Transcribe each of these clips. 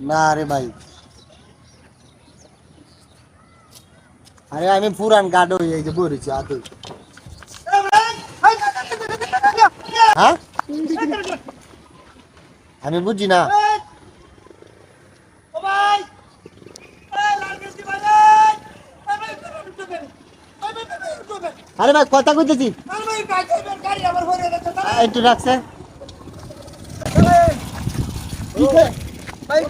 না রে ভাই। আরে আমি পুরান গার্ড হয়ে এই যে বলেছি হ্যাঁ? আমি বুঝি না। আরে ভাই, কথা কইতেছি। একটু রাখছে। Baik,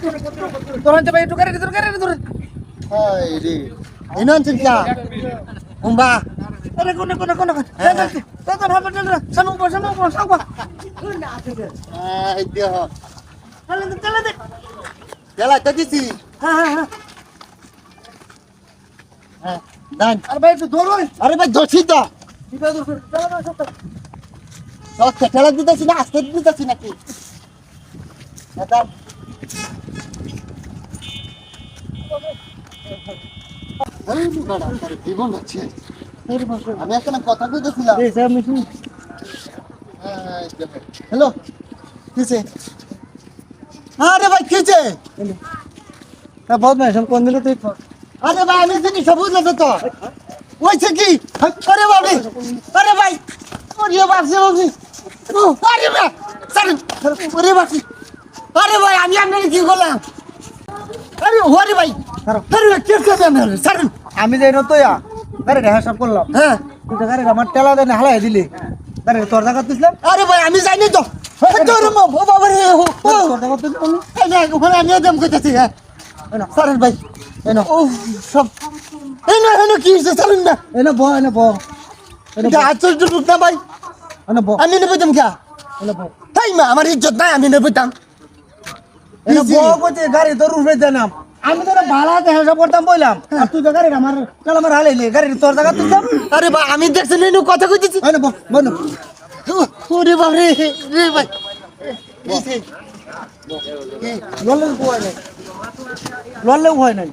turun coba itu kare, turun kare, turun. Hai, di. Ini on cinta. Umba. Ada kuna kuna kuna kuna. Tonton apa dulu? Sama gua, sama gua, sama gua. Ah, itu. Kalau tuh kalau tuh. Jalan tadi sih. Ha ha ha. Ha. Dan. Arre bhai tu dor bhai. Arre bhai dor sida. Sida dor. Jalan na sota. Sota jalan ditas na, aste ditas na ki. Dadan. আমি একটা কথা কইতেছিলাম hello কিছে আরে ভাই কিছে কোন দিলে তুই আরে ভাই, আমি জিনিস বুঝলে তো ওইছে কি? আরে বাবা আরে ভাই, ওরে বাপসে বাপসে আরে ভাই ওরে বাপসে আরে ভাই আমি আপনাকে কি করলাম আরে ওরে ভাই আরে ভাই কে কে জানেন সারেন আমি যাই না তোয়া গাড়ি রেহা সব করলাম। হ্যাঁ। তুই তো গাড়ি আমার টেলা দেন হালাই দিলি। গাড়ি তোর জায়গা তুইছিলাম? আরে ভাই আমি জানি তো। তোর মা ও বাবা রে ও তোর জায়গা এই না ওখানে আমি একদম কইতাছি হ্যাঁ। সারেন ভাই। এনো ও সব এই না এই না কি হইছে? সারেন না। এনো ব এনো ব। এনো এটা আশ্চর্য রূপ না ভাই। এনো ব। আমি নেব তুমি কে এনো ব। তাই মা আমার ইজ্জত নাই আমি নেব এনো গাড়ি তোর উঠে দেনাম আমি তো ভাড়া দেহা সব করতাম বললাম আর তুই তো গাড়ি আমার কাল আমার হালাইলি গাড়ি তোর জায়গা তুইছিলাম আরে ভাই আমি দেখছি নেনু কথা কইতেছি। এনো ব বন্ধ ওরে বাপ রে রে ভাই কিছে? ললে হয় নাই। ললে নাই।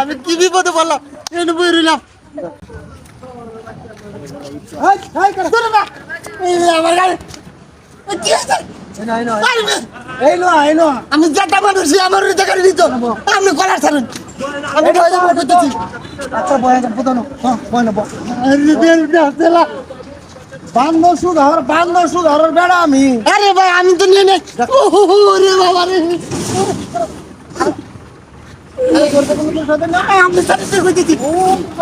আমি কি বিপদে বললাম এনে বই রইলাম। আমার গাড়ি। কি হয়েছে? আমি যেটা মানুষ আমার হৃদয় দিত আপনি কলার ছাড়েন আমি করতেছি আচ্ছা বয় হ্যাঁ বেড়া আমি আরে ভাই আমি তো নিয়ে নেই বাবা রে আমি সাথে কইতেছি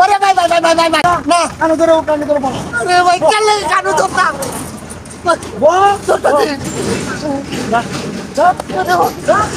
ওরে ভাই ভাই ভাই ভাই ভাই ভাই না কানো ধরো কানো ধরো বল আরে ভাই চলে কানু তো না বল তোর